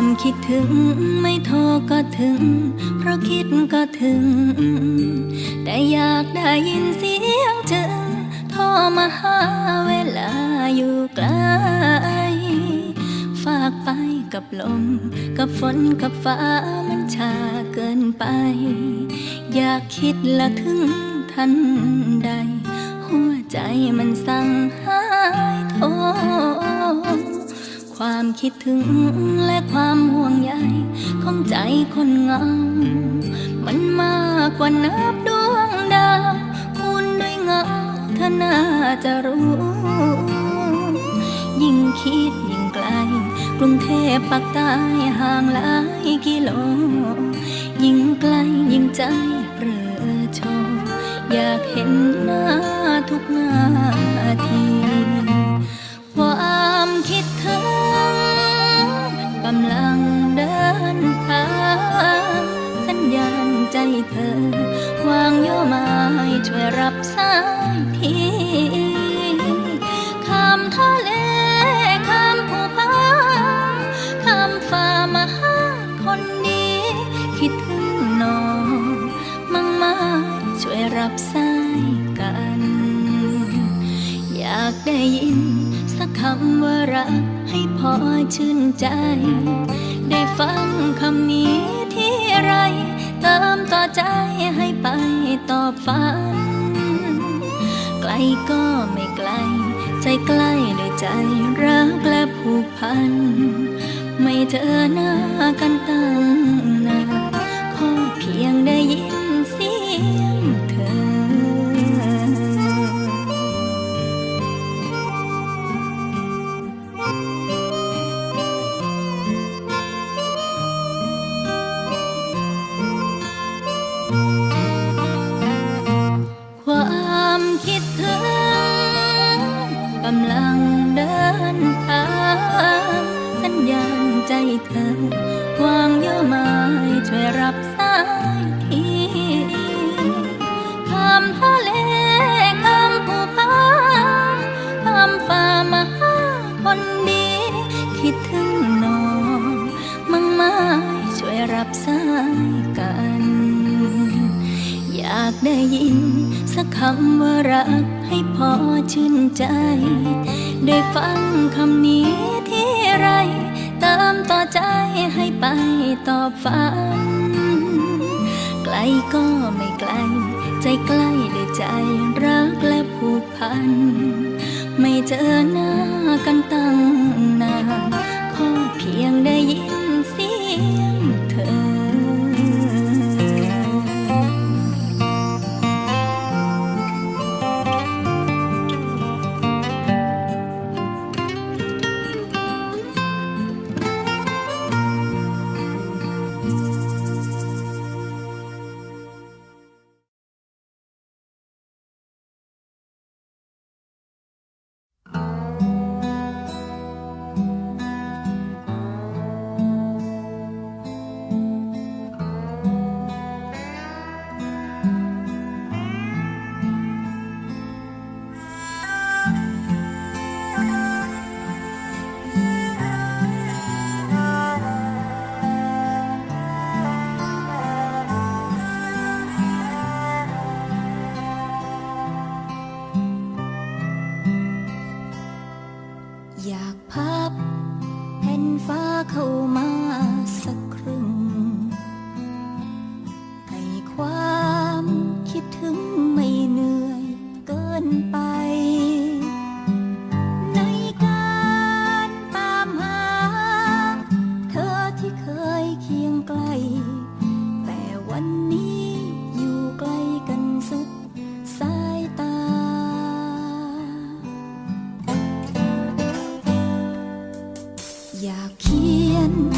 ความคิดถึงไม่โทรก็ถึง เพราะคิดก็ถึง แต่อยากได้ยินเสียงจึงโทรมาหาเวลาอยู่ไกล ฝากไปกับลม กับฝนกับฟ้ามันชาเกินไป อยากคิดละถึงทันใด หัวใจมันสั่งหายโทร ความคิดถึงและความห่วงใยของใจคนเงา มันมากกว่านับดวงดาวคุณด้วยเงาเธอน่าจะรู้ ยิ่งคิดยิ่งไกล กรุงเทพปากใต้ห่างหลายกิโล ยิ่งไกลยิ่งใจเรือโชว์อยากเห็นหน้าทุกนาที เธอ วางโยไม้ช่วยรับสายทีข้ามทะเลข้ามภูผาข้ามฟ้ามาหาคนดี คิดถึงน้องมั่งมาช่วยรับสายกัน อยากได้ยินสักคำว่ารักให้พอชื่นใจ ได้ฟังคำนี้ที่ไร เติมต่อใจให้ไปต่อฝัน ไกลก็ไม่ไกล ใจใกล้ด้วยใจรักและผูกพัน ไม่เจอหน้ากันตั้งนานขอเพียงได้ยิน เธอวางโยไม้ช่วยรับสายทีข้ามทะเลข้ามภูผาข้ามฟ้ามาหาคนดี คิดถึงน้องมั่งมาช่วยรับสายกัน อยากได้ยินสักคำว่ารักให้พอชื่นใจ ได้ฟังคำนี้ที่ไร เติมต่อใจให้ไปตอบฝัน ไกลก็ไม่ไกล ใจใกล้ด้วยใจรักและผูกพัน ไม่เจอหน้ากันตั้งนานขอเพียงได้ยิน นฟ้าเข้ามาสัก อยากเขียน